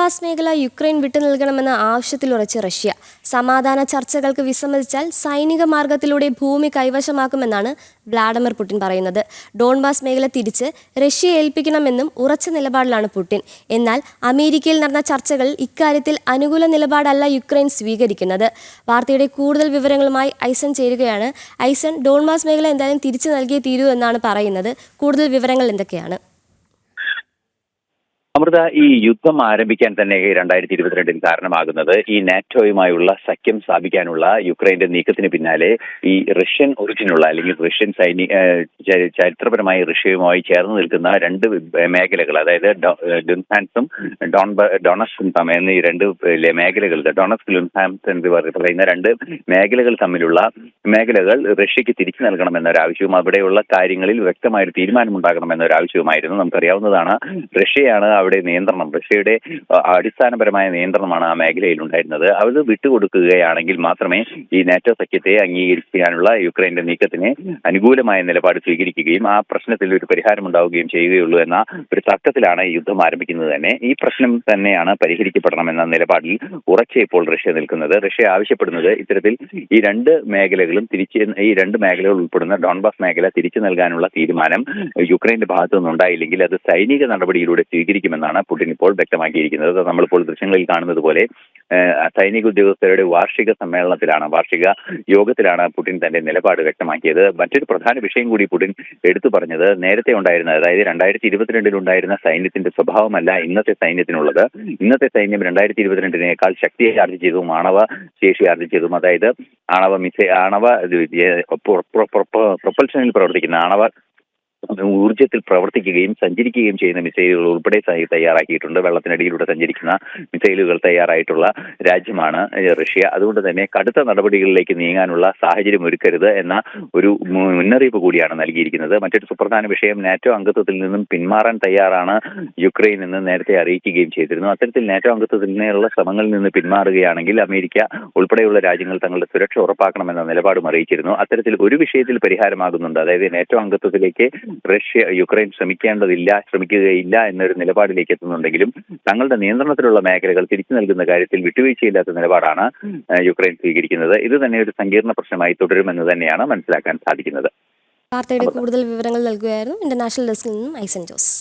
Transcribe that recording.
Donbas മേഖല Ukraine വിട്ടു നൽകണമെന്ന ആവശ്യത്തിലുറച്ച് റഷ്യ. സമാധാന ചർച്ചകൾക്ക് വിസമ്മതിച്ചാൽ സൈനിക മാർഗത്തിലൂടെ ഭൂമി കൈവശമാക്കുമെന്നാണ് വ്ളാഡിമിർ പുടിൻ പറയുന്നത്. ഡോൺബാസ് മേഖല തിരിച്ച് റഷ്യയെ ഏൽപ്പിക്കണമെന്നും ഉറച്ച നിലപാടിലാണ് പുടിൻ. എന്നാൽ അമേരിക്കയിൽ നടന്ന ചർച്ചകൾ ഇക്കാര്യത്തിൽ അനുകൂല നിലപാടല്ല യുക്രൈൻ സ്വീകരിക്കുന്നത്. വാർത്തയുടെ കൂടുതൽ വിവരങ്ങളുമായി ഐസൺ ചേരുകയാണ്. ഐസൺ ഡോൺബാസ് മേഖല എന്തായാലും തിരിച്ചു നൽകിയേ തീരൂ എന്നാണ് പറയുന്നത്. കൂടുതൽ വിവരങ്ങൾ എന്തൊക്കെയാണ്? അമൃത ഈ യുദ്ധം ആരംഭിക്കാൻ തന്നെ രണ്ടായിരത്തി ഇരുപത്തിരണ്ടിൽ കാരണമാകുന്നത് ഈ നാറ്റോയുമായുള്ള സഖ്യം സ്ഥാപിക്കാനുള്ള യുക്രൈന്റെ നീക്കത്തിന് പിന്നാലെ ഈ റഷ്യൻ ഒറിജിനുള്ള അല്ലെങ്കിൽ റഷ്യൻ സൈനിക ചരിത്രപരമായി റഷ്യയുമായി ചേർന്ന് നിൽക്കുന്ന രണ്ട് മേഖലകൾ അതായത് ഡോ- ഏഹ് ലുൻഹാൻസും ഡോൺബ ഡൊണസ്കും തമ്മിൽ എന്നീ രണ്ട് മേഖലകൾ ഡോണസ് ലുൻഹാംസ് എന്ന് പറയുന്ന രണ്ട് മേഖലകൾ തമ്മിലുള്ള മേഖലകൾ റഷ്യക്ക് തിരിച്ചു നൽകണം എന്നൊരാവശ്യവും അവിടെയുള്ള കാര്യങ്ങളിൽ വ്യക്തമായൊരു തീരുമാനമുണ്ടാകണം എന്നൊരാവശ്യവുമായിരുന്നു ആവശ്യവുമായിരുന്നു നമുക്കറിയാവുന്നതാണ്. റഷ്യയാണ് അവിടെ നിയന്ത്രണം റഷ്യയുടെ അടിസ്ഥാനപരമായ നിയന്ത്രണമാണ് ആ മേഖലയിൽ ഉണ്ടായിരുന്നത് അത് വിട്ടുകൊടുക്കുകയാണെങ്കിൽ മാത്രമേ ഈ നാറ്റോ സഖ്യത്തെ അംഗീകരിക്കാനുള്ള യുക്രൈന്റെ നീക്കത്തിന് അനുകൂലമായ നിലപാട് സ്വീകരിക്കുകയും ആ പ്രശ്നത്തിൽ ഒരു പരിഹാരം ഉണ്ടാവുകയും ചെയ്യുകയുള്ളൂ എന്ന ഒരു തർക്കത്തിലാണ് യുദ്ധം ആരംഭിക്കുന്നത് തന്നെ. ഈ പ്രശ്നം തന്നെയാണ് പരിഹരിക്കപ്പെടണമെന്ന നിലപാടിൽ ഉറച്ച ഇപ്പോൾ റഷ്യ നിൽക്കുന്നത്. റഷ്യ ആവശ്യപ്പെടുന്നത് ഇത്തരത്തിൽ ഈ രണ്ട് മേഖലകളും തിരിച്ച് ഈ രണ്ട് മേഖലകൾ ഉൾപ്പെടുന്ന ഡോൺബാസ് മേഖല തിരിച്ചു നൽകാനുള്ള തീരുമാനം യുക്രൈന്റെ ഭാഗത്തു നിന്നുണ്ടായില്ലെങ്കിൽ അത് സൈനിക നടപടിയിലൂടെ സ്വീകരിക്കുമെന്നാണ് പുടിൻ ഇപ്പോൾ വ്യക്തമാക്കിയിരിക്കുന്നത് നമ്മളിപ്പോൾ ദൃശ്യങ്ങളിൽ കാണുന്നത് പോലെ സൈനിക ഉദ്യോഗസ്ഥരുടെ വാർഷിക സമ്മേളനത്തിലാണ് വാർഷിക യോഗത്തിലാണ് പുടിൻ തന്റെ നിലപാട് വ്യക്തമാക്കിയത് മറ്റൊരു പ്രധാന വിഷയം കൂടി പുടിൻ എടുത്തു പറഞ്ഞത് നേരത്തെ ഉണ്ടായിരുന്ന അതായത് രണ്ടായിരത്തി ഇരുപത്തിരണ്ടിൽ ഉണ്ടായിരുന്ന സൈന്യത്തിന്റെ സ്വഭാവമല്ല ഇന്നത്തെ സൈന്യത്തിനുള്ളത് ഇന്നത്തെ സൈന്യം രണ്ടായിരത്തി ഇരുപത്തിരണ്ടിനേക്കാൾ ശക്തിയെ ആർജിച്ചതും ആണവ ശേഷി ആർജിച്ചതും അതായത് ആണവ മിസൈ ആണവ പ്രൊപ്പൽഷനിൽ പ്രവർത്തിക്കുന്ന ആണവ ഊർജത്തിൽ പ്രവർത്തിക്കുകയും സഞ്ചരിക്കുകയും ചെയ്യുന്ന മിസൈലുകൾ ഉൾപ്പെടെ തയ്യാറാക്കിയിട്ടുണ്ട്. വെള്ളത്തിനടിയിലൂടെ സഞ്ചരിക്കുന്ന മിസൈലുകൾ തയ്യാറായിട്ടുള്ള രാജ്യമാണ് റഷ്യ. അതുകൊണ്ട് തന്നെ കടുത്ത നടപടികളിലേക്ക് നീങ്ങാനുള്ള സാഹചര്യം ഒരുക്കരുത് എന്ന ഒരു മുന്നറിയിപ്പ് കൂടിയാണ് നൽകിയിരിക്കുന്നത്. മറ്റൊരു സുപ്രധാന വിഷയം നാറ്റോ അംഗത്വത്തിൽ നിന്നും പിന്മാറാൻ തയ്യാറാണ് യുക്രൈൻ എന്ന് നേരത്തെ അറിയിക്കുകയും ചെയ്തിരുന്നു. അത്തരത്തിൽ നാറ്റോ അംഗത്വത്തിൽ നിന്നുള്ള ശ്രമങ്ങളിൽ നിന്ന് പിന്മാറുകയാണെങ്കിൽ അമേരിക്ക ഉൾപ്പെടെയുള്ള രാജ്യങ്ങൾ തങ്ങളുടെ സുരക്ഷ ഉറപ്പാക്കണമെന്ന നിലപാടും അറിയിച്ചിരുന്നു. അത്തരത്തിൽ ഒരു വിഷയത്തിൽ പരിഹാരമാകുന്നുണ്ട്. അതായത് നാറ്റോ അംഗത്വത്തിലേക്ക് റഷ്യ യുക്രൈൻ ശ്രമിക്കേണ്ടതില്ല ശ്രമിക്കുകയില്ല എന്നൊരു നിലപാടിലേക്ക് എത്തുന്നുണ്ടെങ്കിലും തങ്ങളുടെ നിയന്ത്രണത്തിലുള്ള മേഖലകൾ തിരിച്ചു നൽകുന്ന കാര്യത്തിൽ വിട്ടുവീഴ്ചയില്ലാത്ത നിലപാടാണ് യുക്രൈൻ സ്വീകരിക്കുന്നത്. ഇത് തന്നെ ഒരു സങ്കീർണ പ്രശ്നമായി തുടരുമെന്ന് തന്നെയാണ് മനസ്സിലാക്കാൻ സാധിക്കുന്നത്. വാർത്തയുടെ കൂടുതൽ വിവരങ്ങൾ നൽകുകയായിരുന്നു ഇന്റർനാഷണൽ ഡെസ്കിൽ നിന്നും ഐസൻ ജോസ്.